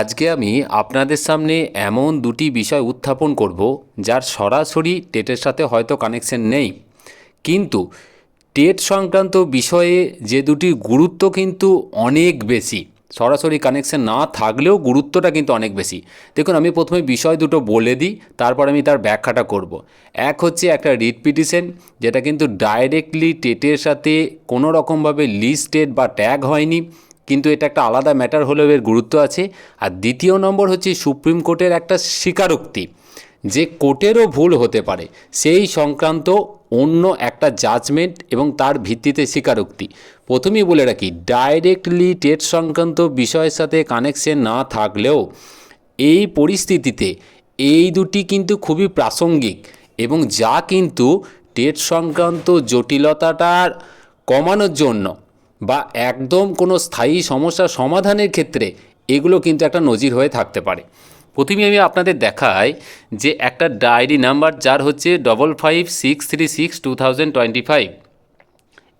আজকে আমি আপনাদের সামনে এমন দুটি বিষয় উত্থাপন করব, যার সরাসরি টেটের সাথে হয়তো কানেকশন নেই। কিন্তু টেট সংক্রান্ত বিষয়ে যে দুটি গুরুত্ব কিন্তু অনেক বেশি। সরাসরি কানেকশন না থাকলেও গুরুত্বটা কিন্তু অনেক বেশি। দেখুন, আমি প্রথমে বিষয় দুটো বলে দিই, তারপর আমি তার ব্যাখ্যাটা করব। এক হচ্ছে একটা রিট পিটিশন যেটা কিন্তু ডাইরেক্টলি টেটের সাথে কোনো রকমভাবে লিস্টেড বা ট্যাগ হয়নি। কিন্তু এটা একটা আলাদা ম্যাটার হলেও এর গুরুত্ব আছে। আর দ্বিতীয় নম্বর হচ্ছে সুপ্রিম কোর্টের একটা স্বীকারোক্তি, যে কোর্টেরও ভুল হতে পারে। সেই সংক্রান্ত অন্য একটা জাজমেন্ট এবং তার ভিত্তিতে স্বীকারোক্তি। প্রথমেই বলে রাখি ডাইরেক্টলি টেট সংক্রান্ত বিষয়ের সাথে কানেকশন না থাকলেও এই পরিস্থিতিতে এই দুটি কিন্তু খুবই প্রাসঙ্গিক এবং যা কিন্তু টেট সংক্রান্ত জটিলতাটার কমানোর জন্য বা একদম কোনো স্থায়ী সমস্যা সমাধানের ক্ষেত্রে এগুলো কিন্তু একটা নজির হয়ে থাকতে পারে। প্রথমে আমি আপনাদের দেখাই যে একটা ডায়েরি নাম্বার যার হচ্ছে double five six three six two thousand twenty five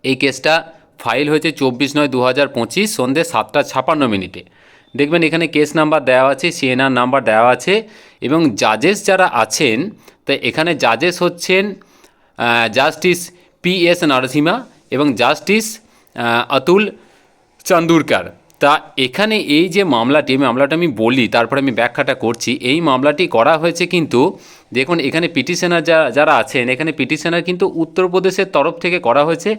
এই কেসটা ফাইল হয়েছে চব্বিশ নয় দু হাজার পঁচিশ সন্ধ্যে সাতটা ছাপান্ন মিনিটে। দেখবেন এখানে কেস নাম্বার দেওয়া আছে, সিএনআর নাম্বার দেওয়া আছে এবং জাজেস যারা আছেন, তা এখানে জাজেস হচ্ছেন জাস্টিস পি এস নরসিমা এবং জাস্টিস অতুল চান্দুরকার। তা এখানে এই যে মামলাটি মামলাটা আমি বলি, তারপরে আমি ব্যাখ্যাটা করছি, এই মামলাটি করা হয়েছে কিন্তু, দেখুন, এখানে পিটিশনার যা, যারা আছেন, এখানে পিটিশনার কিন্তু উত্তরপ্রদেশের তরফ থেকে করা হয়েছে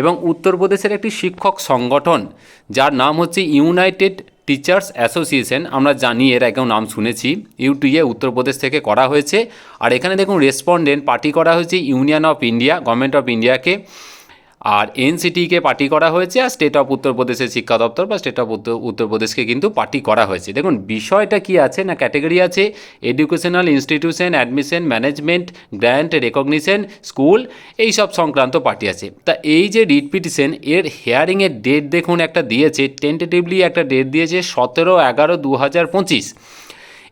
এবং উত্তরপ্রদেশের একটি শিক্ষক সংগঠন, যার নাম হচ্ছে ইউনাইটেড টিচার্স অ্যাসোসিয়েশন, আমরা জানি, এর আগেও নাম শুনেছি, ইউটিএ উত্তরপ্রদেশ থেকে করা হয়েছে। আর এখানে দেখুন, রেসপন্ডেন্ট, পার্টি করা হয়েছে union of India, government of ইন্ডিয়াকে। আর এনসিটিকে পার্টি করা হয়েছে আর স্টেট অফ উত্তরপ্রদেশের শিক্ষা দপ্তর বা স্টেট অফ উত্তর, উত্তরপ্রদেশকে কিন্তু পার্টি করা হয়েছে। দেখুন, বিষয়টা কি আছে? না, ক্যাটেগরি আছে? Educational institution, admission, management, grant, recognition, school এই সব সংক্রান্ত পার্টি আছে। তা এই যে রিট পিটিশন, এর হেয়ারিংয়ের ডেট দেখুন একটা দিয়েছে টেন্টেটিভলি একটা ডেট দিয়েছে, সতেরো এগারো দু হাজার পঁচিশ।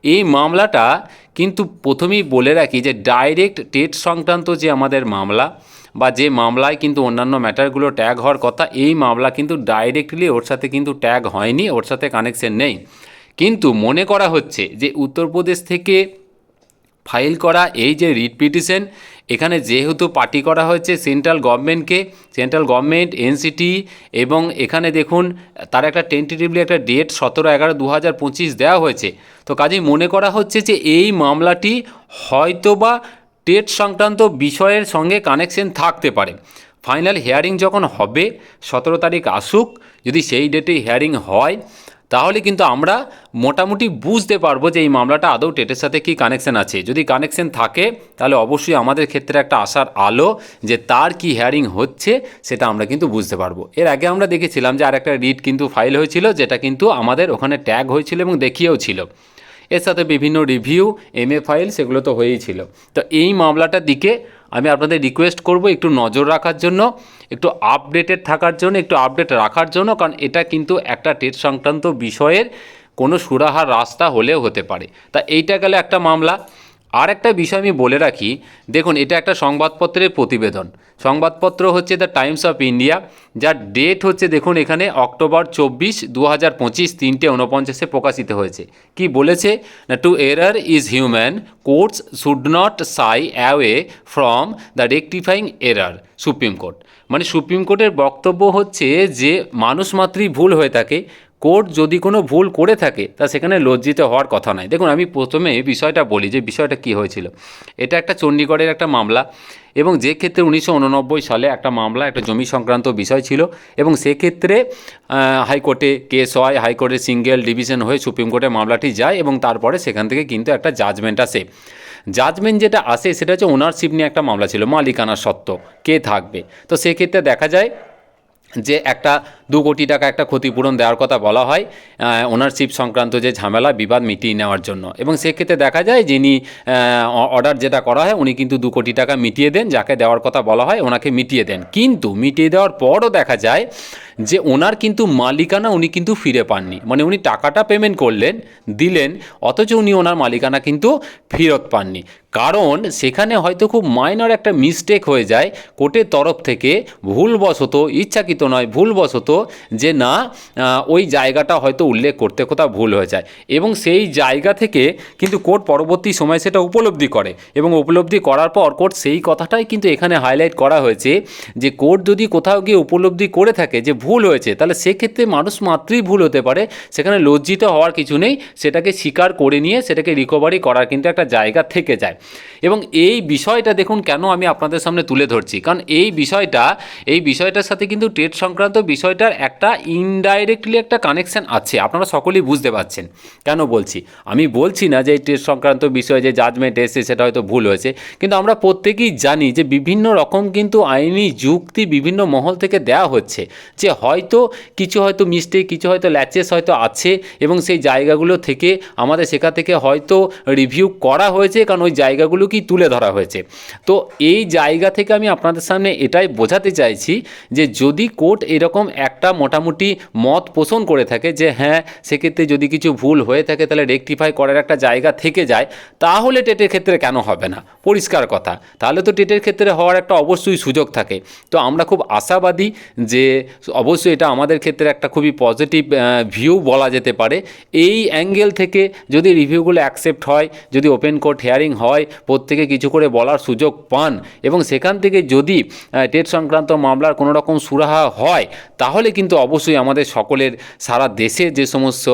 এই মামলাটা কিন্তু প্রথমেই বলে রাখি যে ডাইরেক্ট টেট সংক্রান্ত যে আমাদের মামলা বা যে মামলায় কিন্তু অন্যান্য ম্যাটারগুলো ট্যাগ হওয়ার কথা, এই মামলা কিন্তু ডাইরেক্টলি ওর সাথে কিন্তু ট্যাগ হয়নি, ওর সাথে কানেকশন নেই। কিন্তু মনে করা হচ্ছে যে উত্তরপ্রদেশ থেকে ফাইল করা এই যে রিট পিটিশন এখানে যেহেতু পার্টি করা হয়েছে সেন্ট্রাল গভর্নমেন্টকে সেন্ট্রাল গভর্নমেন্ট এনসিটি এবং এখানে দেখুন, তার একটা টেন্টেটিভলি একটা ডেট সতেরো এগারো দু হাজার পঁচিশ দেওয়া হয়েছে। তো কাজেই মনে করা হচ্ছে যে এই মামলাটি হয়তোবা টেট সংক্রান্ত বিষয়ের সঙ্গে কানেকশন থাকতে পারে। ফাইনাল হেয়ারিং যখন হবে, সতেরো তারিখ আসুক, যদি সেই ডেটে হেয়ারিং হয়, তাহলে কিন্তু আমরা মোটামুটি বুঝতে পারব যে এই মামলাটা আদৌ টেটের সাথে কি কানেকশন আছে। যদি কানেকশন থাকে, তাহলে অবশ্যই আমাদের ক্ষেত্রে একটা আশার আলো যে তার কি হেয়ারিং হচ্ছে, সেটা আমরা কিন্তু বুঝতে পারব। এর আগে আমরা দেখেছিলাম যে আর একটা রিট কিন্তু ফাইল হয়েছিল, যেটা কিন্তু আমাদের ওখানে ট্যাগ হয়েছিল এবং দেখিয়েও ছিল। এর সাথে বিভিন্ন রিভিউ এম এ ফাইল সেগুলো তো হয়েই ছিল। তো এই মামলাটার দিকে আমি আপনাদের রিকোয়েস্ট করব একটু নজর রাখার জন্য, একটু আপডেটেড থাকার জন্য, একটু আপডেট রাখার জন্য, কারণ এটা কিন্তু একটা টেট সংক্রান্ত বিষয়ের কোনো সুরাহার রাস্তা হলেও হতে পারে। তা এইটা গেলে একটা মামলা। আর একটা বিষয় আমি বলে রাখি, দেখুন, এটা একটা সংবাদপত্রের প্রতিবেদন। সংবাদপত্র হচ্ছে দ্য টাইমস অফ ইন্ডিয়া যার ডেট হচ্ছে, দেখুন, এখানে অক্টোবর চব্বিশ দু হাজার পঁচিশ, তিনটে উনপঞ্চাশে প্রকাশিত হয়েছে। কি বলেছে? না to err is human courts should not shy away from the rectifying error supreme court মানে সুপ্রিম কোর্টের বক্তব্য হচ্ছে যে, মানুষ মাত্রই ভুল হয়ে থাকে কোর্ট যদি কোনো ভুল করে থাকে, তা সেখানে লজ্জিত হওয়ার কথা নয়। দেখুন, আমি প্রথমে বিষয়টা বলি যে বিষয়টা কী হয়েছিল। এটা একটা চণ্ডীগড়ের একটা মামলা এবং যে ক্ষেত্রে উনিশশো উননব্বই সালে একটা মামলা, একটা জমি সংক্রান্ত বিষয় ছিল এবং সেক্ষেত্রে হাইকোর্টে কেস হয়, হাইকোর্টে সিঙ্গেল ডিভিশন হয়ে সুপ্রিম কোর্টে মামলাটি যায় এবং তারপরে সেখান থেকে কিন্তু একটা জাজমেন্ট আসে। জাজমেন্ট যেটা আসে সেটা হচ্ছে ওনারশিপ নিয়ে একটা মামলা ছিল, মালিকানা সত্ত্ব কে থাকবে। তো সেক্ষেত্রে দেখা যায় যে একটা দু কোটি টাকা একটা ক্ষতিপূরণ দেওয়ার কথা বলা হয় ওনারশিপ সংক্রান্ত যে ঝামেলা, বিবাদ মিটিয়ে নেওয়ার জন্য। এবং সেক্ষেত্রে দেখা যায় যিনি অর্ডার যেটা করা হয়, উনি কিন্তু দু কোটি টাকা মিটিয়ে দেন, যাকে দেওয়ার কথা বলা হয়, ওনাকে মিটিয়ে দেন। কিন্তু মিটিয়ে দেওয়ার পরও দেখা যায় যে ওনার কিন্তু মালিকানা উনি কিন্তু ফিরে পাননি। মানে উনি টাকাটা পেমেন্ট করলেন, দিলেন, অথচ উনি ওনার মালিকানা কিন্তু ফেরত পাননি। কারণ সেখানে হয়তো খুব মাইনর একটা মিস্টেক হয়ে যায়, কোর্টের তরফ থেকে ভুলবশত, ইচ্ছাকৃত নয়, ভুলবশত যে না ওই জায়গাটা হয়তো উল্লেখ করতে কোথাও ভুল হয়ে যায়। এবং সেই জায়গা থেকে কিন্তু কোর্ট পরবর্তী সময় সেটা উপলব্ধি করে। এবং উপলব্ধি করার পর কোর্ট সেই কথাটাই কিন্তু এখানে হাইলাইট করা হয়েছে যে কোর্ট যদি কোথাও গিয়ে উপলব্ধি করে থাকে যে ভুল হয়েছে, তাহলে সেক্ষেত্রে মানুষ মাত্রই ভুল হতে পারে। সেখানে লজ্জিত হওয়ার কিছু নেই, সেটাকে স্বীকার করে নিয়ে সেটাকে রিকভারি করার কিন্তু একটা জায়গা থেকে যায়। এবং এই বিষয়টা দেখুন কেন আমি আপনাদের সামনে তুলে ধরছি। কারণ এই বিষয়টা, এই বিষয়টার সাথে কিন্তু টেট সংক্রান্ত বিষয়টার একটা ইনডাইরেক্টলি একটা কানেকশন আছে। আপনারা সকলেই বুঝতে পারছেন। কেন বলছি? আমি বলছি না যে টেট সংক্রান্ত বিষয়ে যে জাজমেন্ট এসে সেটা হয়তো ভুল হয়েছে। কিন্তু আমরা প্রত্যেকেই জানি যে বিভিন্ন রকম কিন্তু আইনি যুক্তি বিভিন্ন মহল থেকে দেওয়া হচ্ছে যে হয়তো কিছু হয়তো মিস্টেক কিছু হয়তো ল্যাচেস হয়তো আছে এবং সেই জায়গাগুলো থেকে আমাদের সেখান থেকে হয়তো রিভিউ করা হয়েছে, কারণ ওই জায়গাগুলোকেই তুলে ধরা হয়েছে। তো এই জায়গা থেকে আমি আপনাদের সামনে এটাই বোঝাতে চাইছি যে যদি কোর্ট এরকম একটা মোটামুটি মত পোষণ করে থাকে যে হ্যাঁ সেক্ষেত্রে যদি কিছু ভুল হয়ে থাকে তাহলে রেকটিফাই করার একটা জায়গা থেকে যায়, তাহলে টেটের ক্ষেত্রে কেন হবে না? পরিষ্কার কথা। তাহলে তো টেটের ক্ষেত্রে হওয়ার একটা অবশ্যই সুযোগ থাকে। তো আমরা খুব আশাবাদী যে অবশ্যই এটা আমাদের ক্ষেত্রে একটা খুবই পজিটিভ ভিউ বলা যেতে পারে। এই অ্যাঙ্গেল থেকে যদি রিভিউগুলো অ্যাকসেপ্ট হয়, যদি ওপেন কোর্ট হিয়ারিং হয়, প্রত্যেকে কিছু করে বলার সুযোগ পান এবং সেখান থেকে যদি টেট সংক্রান্ত মামলার কোনো রকম সুরাহা হয়, তাহলে কিন্তু অবশ্যই আমাদের সকলের সারা দেশে যে সমস্ত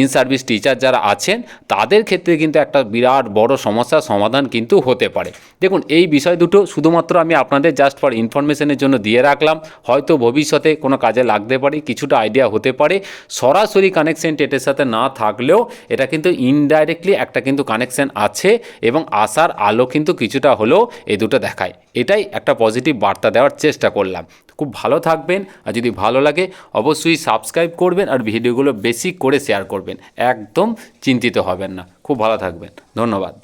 ইন সার্ভিস টিচার যারা আছেন, তাদের ক্ষেত্রে কিন্তু একটা বিরাট বড় সমস্যার সমাধান কিন্তু হতে পারে। দেখুন, এই বিষয় দুটো শুধুমাত্র আমি আপনাদের জাস্ট ফর ইনফরমেশনের জন্য দিয়ে রাখলাম। হয়তো ভবিষ্যতে কোনো কাজে লাগতে পারে, কিছুটা আইডিয়া হতে পারে। সরাসরি কানেকশন টেটের সাথে না থাকলেও এটা কিন্তু ইনডাইরেক্টলি একটা কিন্তু কানেকশন আছে এবং আসার আলো কিন্তু কিছুটা হলেও এই দুটো দেখায়। এটাই একটা পজিটিভ বার্তা দেওয়ার চেষ্টা করলাম। খুব ভালো থাকবেন। আর যদি ভালো লাগে, অবশ্যই সাবস্ক্রাইব করবেন আর ভিডিওগুলো বেশি করে শেয়ার করবেন। একদম চিন্তিত হবেন না। খুব ভালো থাকবেন। ধন্যবাদ।